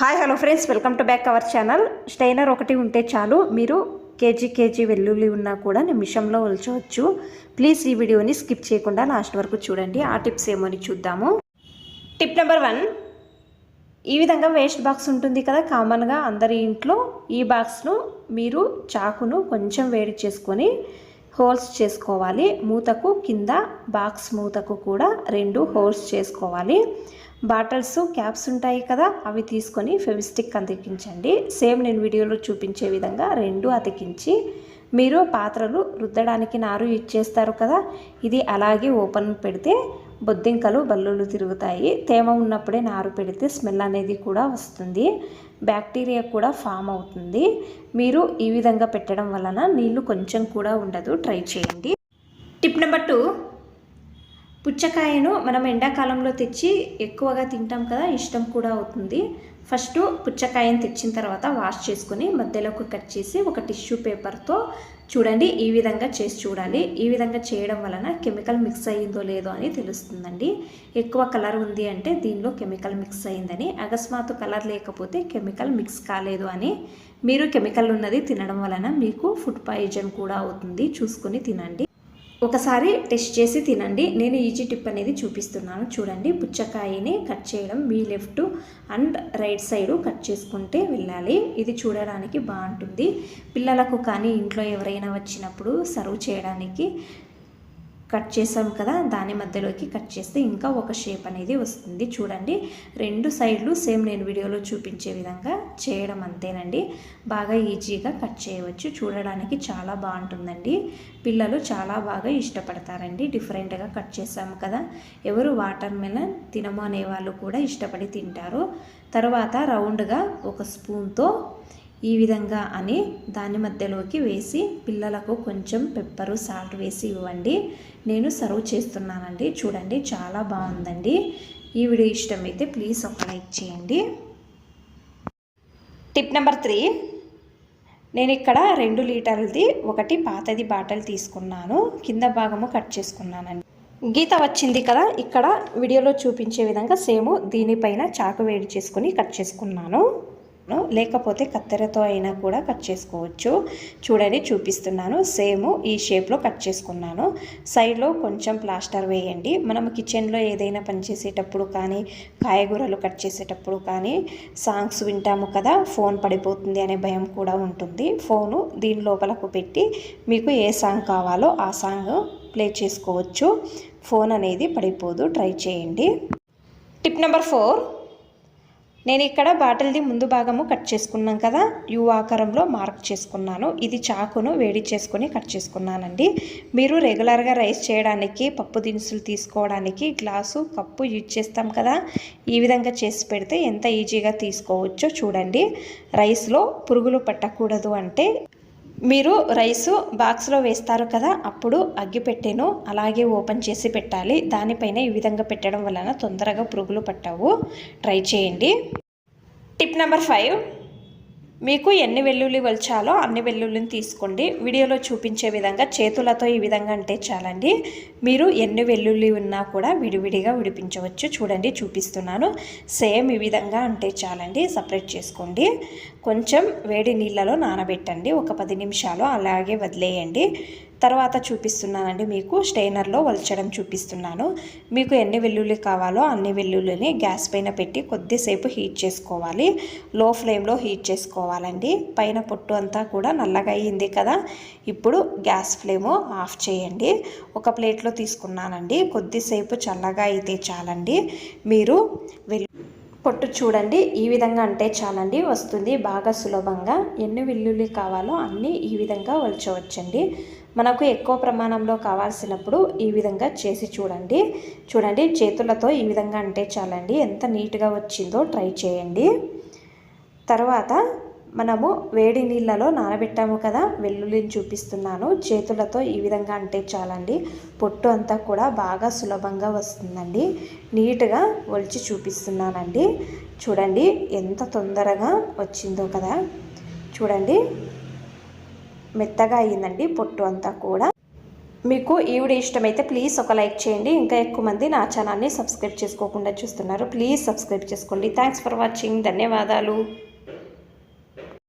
Hi hello friends. Welcome to back our channel. Strainer ఒకటి ఉంటే చాలు. మీరు కేజీ కేజీ వెల్లుల్లి ఉన్నా కూడా నిమిషంలో ఒలచవచ్చు. ప్లీజ్ ఈ వీడియోని స్కిప్ చేయకుండా లాస్ట్ వరకు చూడండి. ఆ టిప్స్ ఏమో అని చూద్దాము. Tip number one. ఈ విధంగా వేస్ట్ బాక్స్ ఉంటుంది కదా కామన్గా అందరి ఇంట్లో ఈ బాక్స్ను మీరు చాకును కొంచెం వేడి చేసుకొని హోల్స్ చేసుకోవాలి. మూతకు కింద బాక్స్ మూతకు కూడా రెండు హోల్స్ చేసుకోవాలి. బాటల్స్ క్యాప్స్ ఉంటాయి కదా అవి తీసుకొని ఫెవిస్టిక్ అతికించండి. సేమ్ నేను వీడియోలో చూపించే విధంగా రెండు అతికించి మీరు పాత్రలు రుద్దడానికి నారు ఇచ్చేస్తారు కదా ఇది అలాగే ఓపెన్ పెడితే బొద్దింకలు బల్లులు తిరుగుతాయి. తేమ ఉన్నప్పుడే నారు పెడితే స్మెల్ అనేది కూడా వస్తుంది. బ్యాక్టీరియా కూడా ఫామ్ అవుతుంది. మీరు ఈ విధంగా పెట్టడం వలన నీళ్ళు కొంచెం కూడా ఉండదు. ట్రై చేయండి. Tip number two. పుచ్చకాయను మనం ఎండాకాలంలో తెచ్చి ఎక్కువగా తింటాం కదా ఇష్టం కూడా అవుతుంది. ఫస్ట్ పుచ్చకాయను తెచ్చిన తర్వాత వాష్ చేసుకుని మధ్యలోకి కట్ చేసి ఒక టిష్యూ పేపర్తో చూడండి ఈ విధంగా చేసి చూడాలి. ఈ విధంగా చేయడం వలన కెమికల్ మిక్స్ అయ్యిందో లేదో అని తెలుస్తుందండి. ఎక్కువ కలర్ ఉంది అంటే దీనిలో కెమికల్ మిక్స్ అయిందని అకస్మాత్తు కలర్ లేకపోతే కెమికల్ మిక్స్ కాలేదు అని మీరు కెమికల్ ఉన్నది తినడం వలన మీకు ఫుడ్ పాయిజన్ కూడా అవుతుంది. చూసుకొని తినండి. ఒకసారి టెస్ట్ చేసి తినండి. నేను ఈజీ టిప్ అనేది చూపిస్తున్నాను. చూడండి. పుచ్చకాయని కట్ చేయడం మీ left and right side cut చేసుకుంటే వెళ్ళాలి. ఇది చూడడానికి బాగుంటుంది. పిల్లలకు కానీ ఇంట్లో ఎవరైనా వచ్చినప్పుడు సర్వ్ చేయడానికి కట్ చేసాం కదా దాని మధ్యలోకి కట్ చేస్తే ఇంకా ఒక షేప్ అనేది వస్తుంది. చూడండి రెండు సైడ్లు సేమ్ నేను వీడియోలో చూపించే విధంగా చేయడం అంతేనండి. బాగా ఈజీగా కట్ చేయవచ్చు. చూడడానికి చాలా బాగుంటుందండి. పిల్లలు చాలా బాగా ఇష్టపడతారండి. డిఫరెంట్గా కట్ చేసాము కదా. ఎవరు వాటర్ మెలన్ తినము అనే వాళ్ళు కూడా ఇష్టపడి తింటారు. తర్వాత రౌండ్గా ఒక స్పూన్తో ఈ విధంగా అని దాని మధ్యలోకి వేసి పిల్లలకు కొంచెం పెప్పరు సాల్ట్ వేసి ఇవ్వండి. నేను సర్వ్ చేస్తున్నానండి. చూడండి చాలా బాగుందండి. ఈ వీడియో ఇష్టమైతే ప్లీజ్ ఒక లైక్ చేయండి. Tip number three. నేను ఇక్కడ రెండు లీటర్లది ఒకటి పాతది బాటిల్ తీసుకున్నాను. కింద భాగము కట్ చేసుకున్నానండి. గీత వచ్చింది కదా ఇక్కడ వీడియోలో చూపించే విధంగా సేమ్ దీనిపైన చాకు వేడి చేసుకుని కట్ చేసుకున్నాను. లేకపోతే కత్తెరతో అయినా కూడా కట్ చేసుకోవచ్చు. చూడండి చూపిస్తున్నాను. సేమ్ ఈ షేప్లో కట్ చేసుకున్నాను. సైడ్లో కొంచెం ప్లాస్టర్ వేయండి. మనం కిచెన్లో ఏదైనా పని చేసేటప్పుడు కానీ కాయగూరలు కట్ చేసేటప్పుడు కానీ సాంగ్స్ వింటాము కదా ఫోన్ పడిపోతుంది అనే భయం కూడా ఉంటుంది. ఫోను దీని లోపలకు పెట్టి మీకు ఏ సాంగ్ కావాలో ఆ సాంగ్ ప్లే చేసుకోవచ్చు. ఫోన్ అనేది పడిపోదు. ట్రై చేయండి. టిప్ నెంబర్ ఫోర్ నేను ఇక్కడ బాటిల్ది ముందు భాగము కట్ చేసుకున్నాం కదా యు ఆకారంలో మార్క్ చేసుకున్నాను. ఇది చాకును వేడి చేసుకొని కట్ చేసుకున్నానండి. మీరు రెగ్యులర్గా రైస్ చేయడానికి పప్పు దినుసులు తీసుకోవడానికి గ్లాసు కప్పు యూజ్ చేస్తాం కదా ఈ విధంగా చేసి పెడితే ఎంత ఈజీగా తీసుకోవచ్చో చూడండి. రైస్లో పురుగులు పట్టకూడదు అంటే మీరు రైసు బాక్స్లో వేస్తారు కదా అప్పుడు అగ్గిపెట్టెను అలాగే ఓపెన్ చేసి పెట్టాలి. దానిపైన ఈ విధంగా పెట్టడం వలన తొందరగా పురుగులు పట్టవు. ట్రై చేయండి. Tip number five. మీకు ఎన్ని వెల్లుల్లి వల్చాలో అన్ని వెల్లుల్లిని తీసుకోండి. వీడియోలో చూపించే విధంగా చేతులతో ఈ విధంగా అంటే చాలండి. మీరు ఎన్ని వెల్లుల్లి ఉన్నా కూడా విడివిడిగా విడిపించవచ్చు. చూడండి చూపిస్తున్నాను. సేమ్ ఈ విధంగా అంటే చాలండి. సపరేట్ చేసుకోండి. కొంచెం వేడి నీళ్ళలో నానబెట్టండి. ఒక పది నిమిషాలు అలాగే వదిలేయండి. తర్వాత చూపిస్తున్నానండి మీకు. స్టెయినర్లో వలచడం చూపిస్తున్నాను. మీకు ఎన్ని వెల్లుల్లి కావాలో అన్ని వెల్లుల్లిని గ్యాస్ పైన పెట్టి కొద్దిసేపు హీట్ చేసుకోవాలి. లో ఫ్లేమ్లో హీట్ చేసుకోవాలండి. పైన పొట్టు అంతా కూడా నల్లగా అయ్యింది కదా. ఇప్పుడు గ్యాస్ ఫ్లేము ఆఫ్ చేయండి. ఒక ప్లేట్లో తీసుకున్నానండి. కొద్దిసేపు చల్లగా అయితే చాలండి. మీరు వెల్లు పొట్టు చూడండి. ఈ విధంగా అంటే చాలండి. వస్తుంది బాగా సులభంగా. ఎన్ని వెల్లుల్లి కావాలో అన్నీ ఈ విధంగా వల్చవచ్చండి మనకు ఎక్కువ ప్రమాణంలో కావాల్సినప్పుడు ఈ విధంగా చేసి చూడండి. చూడండి చేతులతో ఈ విధంగా అంటే చాలండి. ఎంత నీట్గా వచ్చిందో ట్రై చేయండి. తర్వాత మనము వేడి నీళ్ళలో నానబెట్టాము కదా వెల్లుల్లిని చూపిస్తున్నాను. చేతులతో ఈ విధంగా అంటే చాలండి. పొట్టు అంతా కూడా బాగా సులభంగా వస్తుందండి. నీట్గా ఒలిచి చూపిస్తున్నానండి. చూడండి ఎంత తొందరగా వచ్చిందో కదా. చూడండి మెత్తగా అయ్యిందండి పొట్టు అంతా కూడా. మీకు ఈ వీడియో ఇష్టమైతే ప్లీజ్ ఒక లైక్ చేయండి. ఇంకా ఎక్కువ మంది నా ఛానల్ని సబ్స్క్రైబ్ చేసుకోకుండా చూస్తున్నారు. ప్లీజ్ సబ్స్క్రైబ్ చేసుకోండి. Thanks for watching. ధన్యవాదాలు.